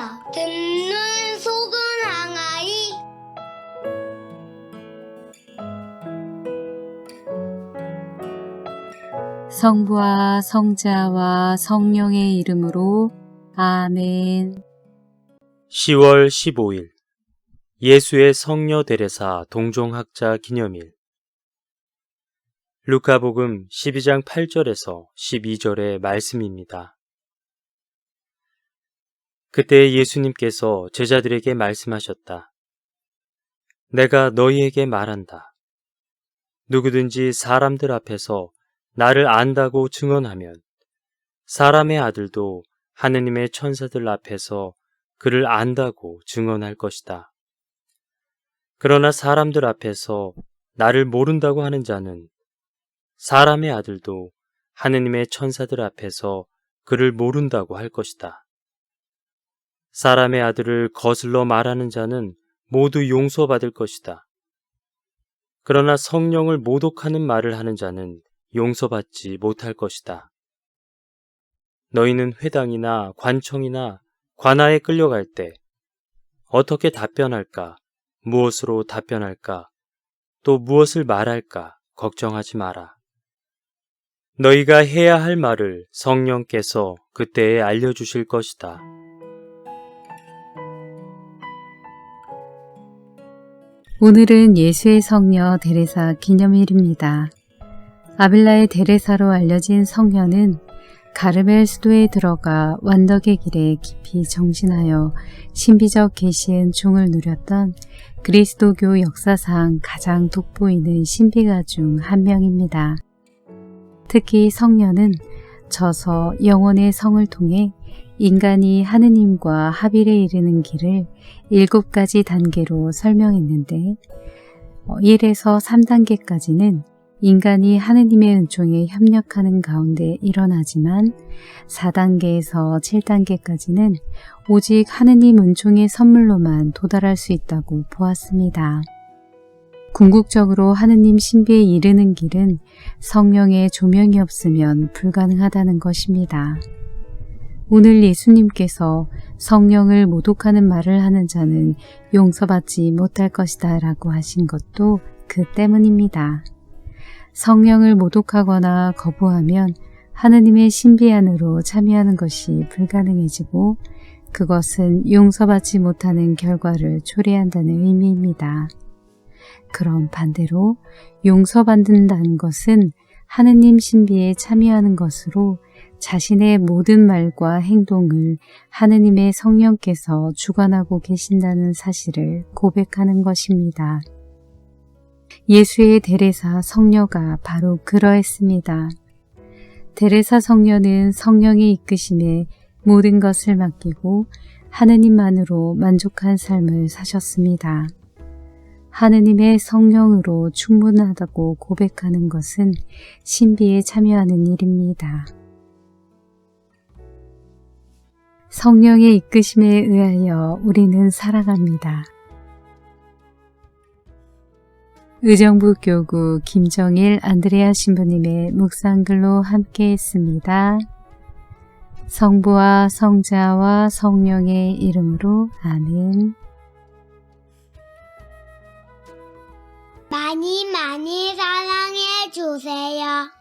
주세요. 듣는 속은 항아리. 성부와 성자와 성령의 이름으로 아멘. 10월 15일 예수의 성녀 데레사 동종학자 기념일 루카복음 12장 8절에서 12절의 말씀입니다. 그때 예수님께서 제자들에게 말씀하셨다. 내가 너희에게 말한다. 누구든지 사람들 앞에서 나를 안다고 증언하면 사람의 아들도 하느님의 천사들 앞에서 그를 안다고 증언할 것이다. 그러나 사람들 앞에서 나를 모른다고 하는 자는 사람의 아들도 하느님의 천사들 앞에서 그를 모른다고 할 것이다. 사람의 아들을 거슬러 말하는 자는 모두 용서받을 것이다. 그러나 성령을 모독하는 말을 하는 자는 용서받지 못할 것이다. 너희는 회당이나 관청이나 관아에 끌려갈 때 어떻게 답변할까? 무엇으로 답변할까? 또 무엇을 말할까? 걱정하지 마라. 너희가 해야 할 말을 성령께서 그때에 알려주실 것이다. 오늘은 예수의 성녀 데레사 기념일입니다. 아빌라의 데레사로 알려진 성녀는 가르멜 수도에 들어가 완덕의 길에 깊이 정진하여 신비적 계시의 종을 누렸던 그리스도교 역사상 가장 돋보이는 신비가 중 한 명입니다. 특히 성녀는 저서 영혼의 성을 통해 인간이 하느님과 합일에 이르는 길을 일곱 가지 단계로 설명했는데 1에서 3단계까지는 인간이 하느님의 은총에 협력하는 가운데 일어나지만 4단계에서 7단계까지는 오직 하느님 은총의 선물로만 도달할 수 있다고 보았습니다. 궁극적으로 하느님 신비에 이르는 길은 성령의 조명이 없으면 불가능하다는 것입니다. 오늘 예수님께서 성령을 모독하는 말을 하는 자는 용서받지 못할 것이다 라고 하신 것도 그 때문입니다. 성령을 모독하거나 거부하면 하느님의 신비 안으로 참여하는 것이 불가능해지고 그것은 용서받지 못하는 결과를 초래한다는 의미입니다. 그럼 반대로 용서받는다는 것은 하느님 신비에 참여하는 것으로 자신의 모든 말과 행동을 하느님의 성령께서 주관하고 계신다는 사실을 고백하는 것입니다. 예수의 데레사 성녀가 바로 그러했습니다. 데레사 성녀는 성령의 이끄심에 모든 것을 맡기고 하느님만으로 만족한 삶을 사셨습니다. 하느님의 성령으로 충분하다고 고백하는 것은 신비에 참여하는 일입니다. 성령의 이끄심에 의하여 우리는 살아갑니다. 의정부 교구 김정일 안드레아 신부님의 묵상글로 함께 했습니다. 성부와 성자와 성령의 이름으로 아멘. 많이 많이 사랑해 주세요.